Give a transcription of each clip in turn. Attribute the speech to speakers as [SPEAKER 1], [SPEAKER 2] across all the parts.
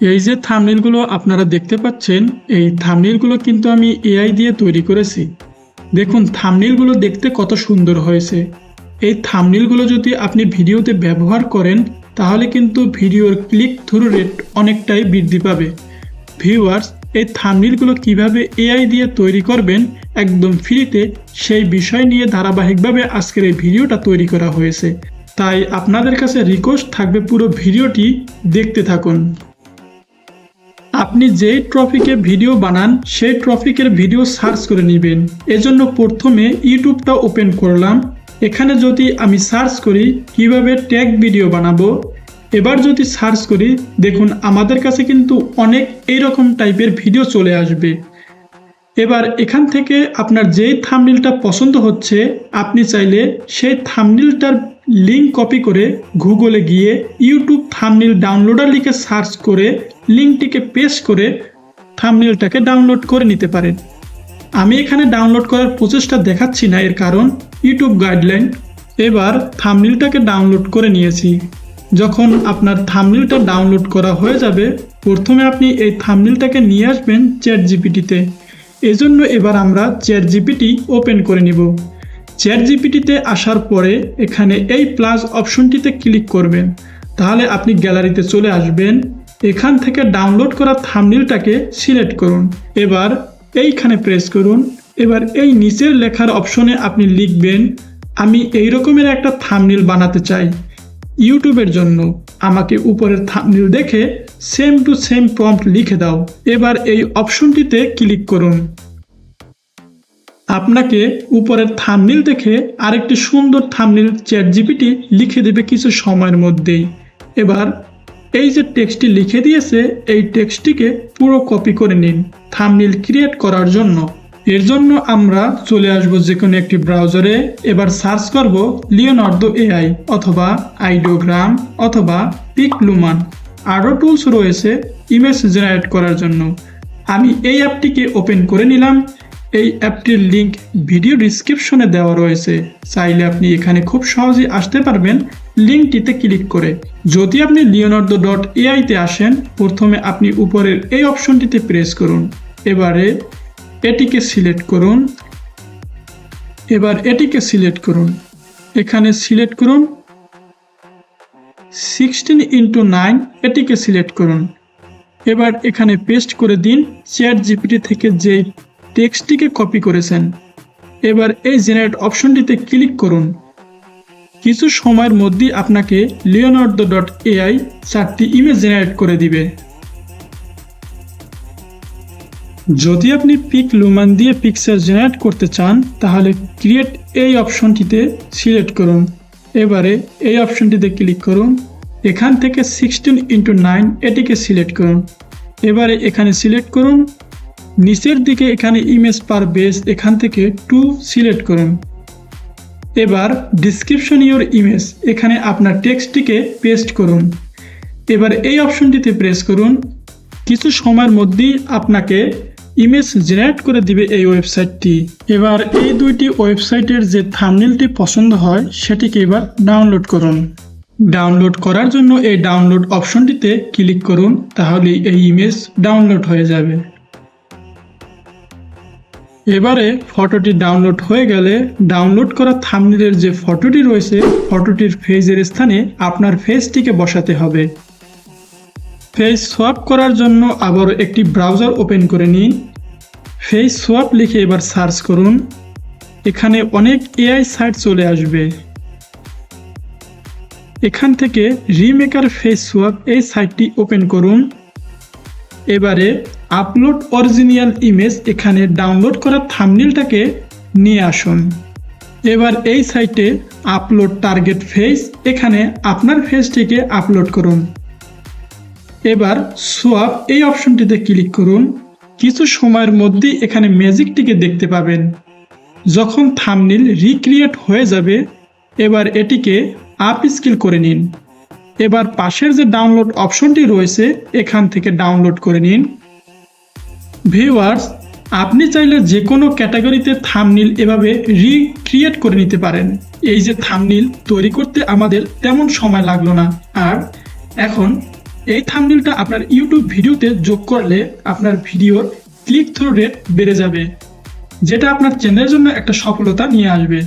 [SPEAKER 1] এই যে থামনিলগুলো আপনারা দেখতে পাচ্ছেন, এই থামনিলগুলো কিন্তু আমি এআই দিয়ে তৈরি করেছি। দেখুন থামনিলগুলো দেখতে কত সুন্দর হয়েছে। এই থামনিলগুলো যদি আপনি ভিডিওতে ব্যবহার করেন, তাহলে কিন্তু ভিডিওর ক্লিক থ্রু রেট অনেকটাই বৃদ্ধি পাবে। ভিউয়ার্স এই থামনিলগুলো কীভাবে এআই দিয়ে তৈরি করবেন, একদম ফ্রিতে সেই বিষয় নিয়ে ধারাবাহিকভাবে আজকের এই ভিডিওটা তৈরি করা হয়েছে। তাই আপনাদের কাছে রিকোয়েস্ট থাকবে পুরো ভিডিওটি দেখতে থাকুন। আপনি যেই ট্রফিকে ভিডিও বানান, সেই ট্রফিকের ভিডিও সার্চ করে নেবেন। এজন্য প্রথমে ইউটিউবটা ওপেন করলাম। এখানে যদি আমি সার্চ করি, কীভাবে ট্যাগ ভিডিও বানাবো, এবার যদি সার্চ করি, দেখুন আমাদের কাছে কিন্তু অনেক এইরকম টাইপের ভিডিও চলে আসবে। এবার এখান থেকে আপনার যেই থামনিলটা পছন্দ হচ্ছে, আপনি চাইলে সেই থামনিলটার লিঙ্ক কপি করে গুগলে গিয়ে ইউটিউব থামনিল ডাউনলোডার লিখে সার্চ করে লিঙ্কটিকে পেস্ট করে থামনিলটাকে ডাউনলোড করে নিতে পারেন। আমি এখানে ডাউনলোড করার প্রচেষ্টা দেখাচ্ছি না, এর কারণ ইউটিউব গাইডলাইন এবার থামনিলটাকে ডাউনলোড করে নিয়েছি। যখন আপনার থামনিলটা ডাউনলোড করা হয়ে যাবে, প্রথমে আপনি এই থামনিলটাকে নিয়ে আসবেন চ্যাট জিপিটিতে এজন্য এবার আমরা চ্যাট জিপিটি ওপেন করে নিব। চ্যাট জিপিটিতে আসার পরে এখানে এই প্লাস অপশনটিতে ক্লিক করবেন। তাহলে আপনি গ্যালারিতে চলে আসবেন। এখান থেকে ডাউনলোড করা থামনিলটাকে সিলেক্ট করুন। এবার এইখানে প্রেস করুন। এবার এই নিচের লেখার অপশনে আপনি লিখবেন, আমি এই রকমের একটা থামনিল বানাতে চাই ইউটিউবের জন্য। আমাকে উপরের থামনিল দেখে সেম টু সেম প্রম্পট লিখে দাও। এবার এই অপশনটিতে ক্লিক করুন। আপনাকে উপরের থামনিল দেখে আরেকটি সুন্দর থামনিল চ্যাট জিপিটি লিখে দেবে কিছু সময়ের মধ্যেই। এবার এই যে টেক্সটটি লিখে দিয়েছে, এই টেক্সটটিকে পুরো কপি করে নিন থামনিল ক্রিয়েট করার জন্য। এর জন্য আমরা চলে আসব যে কোনো একটি ব্রাউজারে এবার সার্চ করব লিওনার্দো এআই অথবা আইডিওগ্রাম অথবা পিকলুমান আরও টুলস রয়েছে ইমেজ জেনারেট করার জন্য। আমি এই অ্যাপটিকে ওপেন করে নিলাম। এই অ্যাপটির লিংক ভিডিও ডিসক্রিপশনে দেওয়া রয়েছে। চাইলে আপনি এখানে খুব সহজেই আসতে পারবেন লিঙ্কটিতে ক্লিক করে। যদি আপনি লিওনার্দো ডট এআইতে আসেন, প্রথমে আপনি উপরের এই অপশনটিতে প্রেস করুন। এবারে এটিকে সিলেক্ট করুন। এবার এটিকে সিলেক্ট করুন। এখানে সিলেক্ট করুন। সিক্সটিন ইন্টু নাইন এটিকে সিলেক্ট করুন। এবার এখানে পেস্ট করে দিন চ্যাট জিপিটি থেকে যে টেক্সটটিকে কপি করেছেন। এবার এই জেনারেট অপশনটিতে ক্লিক করুন। কিছু সময়ের মধ্যেই আপনাকে লিওনার্দো ডট এআই চারটি ইমেজ জেনারেট করে দিবে। যদি আপনি পিক লুমান দিয়ে পিকচার জেনারেট করতে চান, তাহলে ক্রিয়েট এই অপশনটিতে সিলেক্ট করুন। এবারে এই অপশনটিতে ক্লিক করুন। এখান থেকে সিক্সটিন ইন্টু নাইন এটিকে সিলেক্ট করুন। এবারে এখানে সিলেক্ট করুন। নিচের দিকে এখানে ইমেজ পার বেস এখান থেকে টু সিলেক্ট করুন। এবার ডিসক্রিপশন ইওর ইমেজ এখানে আপনার টেক্সটটিকে পেস্ট করুন। এবার এই অপশনটিতে প্রেস করুন। কিছু সময়ের মধ্যেই আপনাকে ইমেজ জেনারেট করে দিবে এই ওয়েবসাইটটি এবার এই দুইটি ওয়েবসাইটের যে থামনিলটি পছন্দ হয়, সেটিকে এবার ডাউনলোড করুন। ডাউনলোড করার জন্য এই ডাউনলোড অপশনটিতে ক্লিক করুন তাহলে এই ইমেজ ডাউনলোড হয়ে যাবে। এবারে ফটোটি ডাউনলোড হয়ে গেলে ডাউনলোড করা থামনিলের যে ফটোটি রয়েছে, ফটোটির ফেজের স্থানে আপনার ফেসটিকে বসাতে হবে। ফেস সোয়াপ করার জন্য আবার একটি ব্রাউজার ওপেন করে নিন। ফেস সোয়াপ লিখে এবার সার্চ করুন। এখানে অনেক এআই সাইট চলে আসবে। এখান থেকে রিমেকার ফেস সোয়াপ এই সাইটটি ওপেন করুন। এবারে আপলোড অরিজিনাল ইমেজ এখানে ডাউনলোড করা থামনিলটাকে নিয়ে আসুন। এবার এই সাইটে আপলোড টার্গেট ফেস এখানে আপনার ফেসটিকে আপলোড করুন। এবার সোয়াপ এই অপশনটিতে ক্লিক করুন। কিছু সময়ের মধ্যেই এখানে ম্যাজিকটিকে দেখতে পাবেন। যখন থামনিল রিক্রিয়েট হয়ে যাবে, এবার এটিকে আপ স্কিল করে নিন। এবার পাশের যে ডাউনলোড অপশনটি রয়েছে, এখান থেকে ডাউনলোড করে নিন। ভিউয়ার্স, আপনি চাইলে যে কোনো ক্যাটাগরিতে থামনিল এভাবে রিক্রিয়েট করে নিতে পারেন। এই যে থামনিল তৈরি করতে আমাদের তেমন সময় লাগল না। আর এখন এই থামনিলটা আপনার ইউটিউব ভিডিওতে যোগ করলে আপনার ভিডিওর ক্লিক থ্রু রেট বেড়ে যাবে, যেটা আপনার চ্যানেলের জন্য একটা সফলতা নিয়ে আসবে।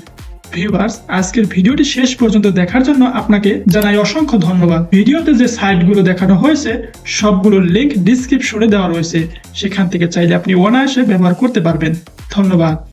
[SPEAKER 1] ভিউয়ার্স আজকের ভিডিওটি শেষ পর্যন্ত দেখার জন্য আপনাকে জানাই অসংখ্য ধন্যবাদ। ভিডিওতে যে সাইটগুলো দেখানো হয়েছে, সবগুলোর লিঙ্ক ডিসক্রিপশনে দেওয়া রয়েছে। সেখান থেকে চাইলে আপনি অনায়াসে ব্যবহার করতে পারবেন। ধন্যবাদ।